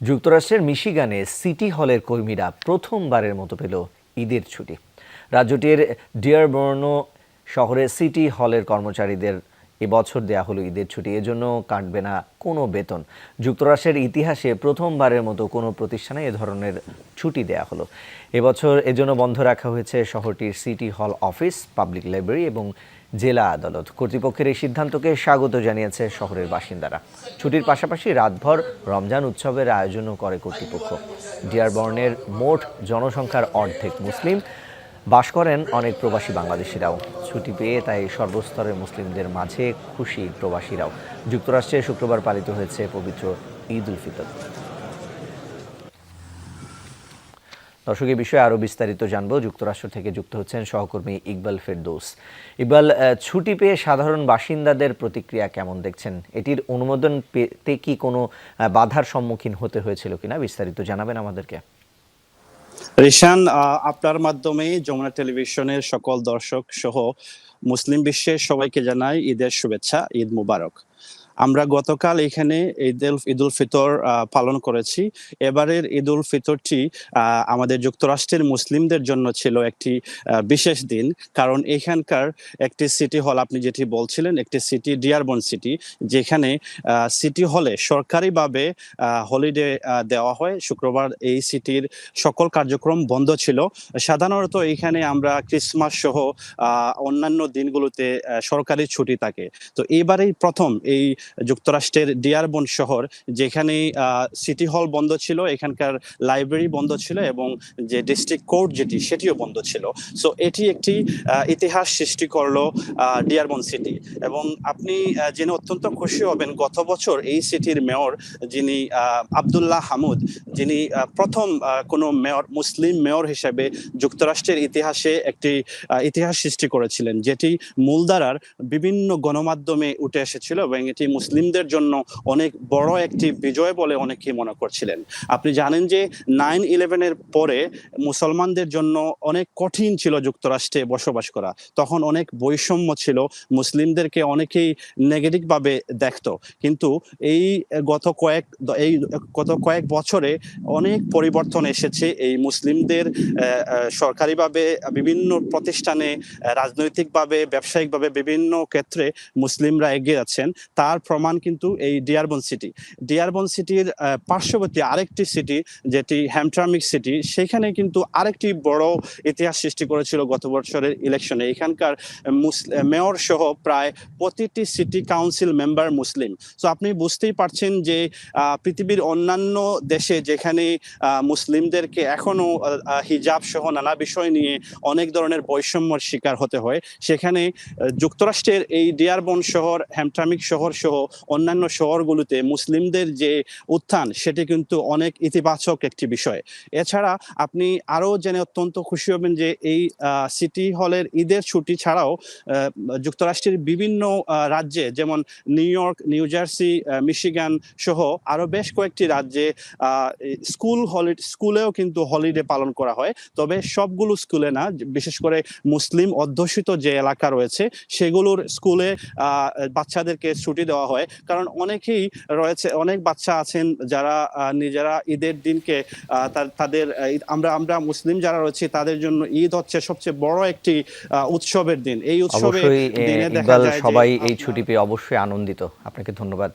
যুক্তরাষ্ট্রের মিশিগানে সিটি হলের কর্মীরা প্রথমবারের মতো পেল ঈদের ছুটি। রাজ্যটির ডিয়ারবর্ন শহরে সিটি হলের কর্মচারীদের এবছর দেয়া হলো ঈদের ছুটি। এজন্য কাটবে না কোনো বেতন। যুক্তরাষ্ট্রের ইতিহাসে প্রথমবারের মতো কোনো প্রতিষ্ঠানে এ ধরনের ছুটি দেয়া হলো। এবছর এজন্য বন্ধ রাখা হয়েছে শহরটির সিটি হল অফিস, পাবলিক লাইব্রেরি এবং জেলা আদালত। কর্তৃপক্ষের এই সিদ্ধান্তকে স্বাগত জানিয়েছে শহরের বাসিন্দারা। ছুটির পাশাপাশি রাতভর রমজান উৎসবের আয়োজনও করে কর্তৃপক্ষ। ডিয়ারবর্নের মোট জনসংখ্যার অর্ধেক মুসলিম। বাস করেন অনেক প্রবাসী বাংলাদেশিরাও। ছুটি পেয়ে তাই সর্বস্তরের মুসলিমদের মাঝে খুশি প্রবাসীরাও। যুক্তরাষ্ট্রে শুক্রবার পালিত হয়েছে পবিত্র ঈদ উল ফিতর। দর্শক, এই বিষয়ে আরও বিস্তারিত জানব। যুক্তরাষ্ট্র থেকে যুক্ত হচ্ছেন সহকর্মী ইকবাল ফেরদৌস। ইকবাল ছুটি পেয়ে সাধারণ বাসিন্দাদের প্রতিক্রিয়া কেমন দেখছেন? এটির অনুমোদন পেতে কি কোনো বাধার সম্মুখীন হতে হয়েছিল কিনা? বিস্তারিত জানাবেন আমাদেরকে। রিশান আপনার মাধ্যমে যমুনা টেলিভিশনের সকল দর্শক সহ মুসলিম বিশ্বের সবাইকে জানাই ঈদের শুভেচ্ছা, ঈদ মুবারক। আমরা গতকাল এখানে ঈদ ঈদ উল ফিতর পালন করেছি। এবারের ঈদ উল ফিতরটি আমাদের যুক্তরাষ্ট্রের মুসলিমদের জন্য ছিল একটি বিশেষ দিন। কারণ এখানকার একটি সিটি হল, আপনি যেটি বলছিলেন, একটি সিটি, ডিয়ারবন সিটি, যেখানে সিটি হলে সরকারিভাবে হলিডে দেওয়া হয়। শুক্রবার এই সিটির সকল কার্যক্রম বন্ধ ছিল। সাধারণত এখানে আমরা ক্রিসমাস সহ অন্যান্য দিনগুলোতে সরকারি ছুটি থাকে। তো এইবারেই প্রথম এই যুক্তরাষ্ট্রের ডিয়ারবন শহর যেখানে সিটি হল বন্ধ ছিল, এখানকার লাইব্রেরি বন্ধ ছিল এবং যে ডিস্ট্রিক্ট কোর্ট যেটি, সেটিও বন্ধ ছিল। সো এটি একটি ইতিহাস সৃষ্টি করল ডিয়ারবন সিটি এবং আপনি জেনে অত্যন্ত খুশি হবেন, গত বছর এই সিটির মেয়র যিনি আব্দুল্লাহ হামুদ, যিনি প্রথম কোনো মেয়র মুসলিম মেয়র হিসেবে যুক্তরাষ্ট্রের ইতিহাসে একটি ইতিহাস সৃষ্টি করেছিলেন, যেটি মূলধারার বিভিন্ন গণমাধ্যমে উঠে এসেছিল এবং এটি মুসলিমদের জন্য অনেক বড় একটি বিজয় বলে অনেকেই মনে করছিলেন। আপনি জানেন যে নাইন ইলেভেনের পরে মুসলমানদের জন্য অনেক কঠিন ছিল যুক্তরাষ্ট্রে বসবাস করা। তখন অনেক বৈষম্য ছিল, মুসলিমদেরকে অনেকেই নেগেটিভভাবে দেখত। কিন্তু এই গত কয়েক, এই গত কয়েক বছরে অনেক পরিবর্তন এসেছে। এই মুসলিমদের সরকারিভাবে বিভিন্ন প্রতিষ্ঠানে, রাজনৈতিকভাবে, ব্যবসায়িকভাবে বিভিন্ন ক্ষেত্রে মুসলিমরা এগিয়ে যাচ্ছেন। তার প্রমাণ কিন্তু এই ডিয়ারবন সিটি ডিয়ারবন সিটির পার্শ্ববর্তী আরেকটি সিটি যেটি হ্যামট্রামিক সিটি সেখানে কিন্তু আরেকটি বড় ইতিহাস সৃষ্টি করেছিল গত বছরের ইলেকশনে এখানকার মেয়র সহ প্রায় প্রতিটি সিটি কাউন্সিল মেম্বার মুসলিম। সো আপনি বুঝতেই পারছেন যে পৃথিবীর অন্যান্য দেশে যেখানে মুসলিমদেরকে এখনও হিজাব সহ নানা বিষয় নিয়ে অনেক ধরনের বৈষম্যর শিকার হতে হয়, সেখানে যুক্তরাষ্ট্রের এই ডিয়ারবন শহর হ্যামট্রামিক শহর সহ অন্যান্য শহরগুলোতে মুসলিমদের যে উত্থান, সেটি কিন্তু অনেক ইতিবাচক একটি বিষয়। এছাড়া আপনি আরও জেনে অত্যন্ত খুশি হবেন যে এই সিটি হলের ঈদের ছুটি ছাড়াও যুক্তরাষ্ট্রের বিভিন্ন রাজ্যে যেমন New York New Jersey Michigan সহ আরও বেশ কয়েকটি রাজ্যে স্কুল হলিডে স্কুলেও কিন্তু হলিডে পালন করা হয়। তবে সবগুলো স্কুলে না, বিশেষ করে মুসলিম অধ্যুষিত যে এলাকা রয়েছে, সেগুলোর স্কুলে বাচ্চাদেরকে ছুটি দেওয়া হয়। কারণ অনেকেই রয়েছে অনেক বাচ্চা আছেন যারা আহ, নিজেরা ঈদের দিনকে আহ, তাদের আমরা আমরা মুসলিম যারা রয়েছি তাদের জন্য ঈদ হচ্ছে সবচেয়ে বড় একটি আহ, উৎসবের দিন। এই উৎসবে দিনে দেখা যায় সবাই এই ছুটি পেয়ে অবশ্যই আনন্দিত। আপনাকে ধন্যবাদ।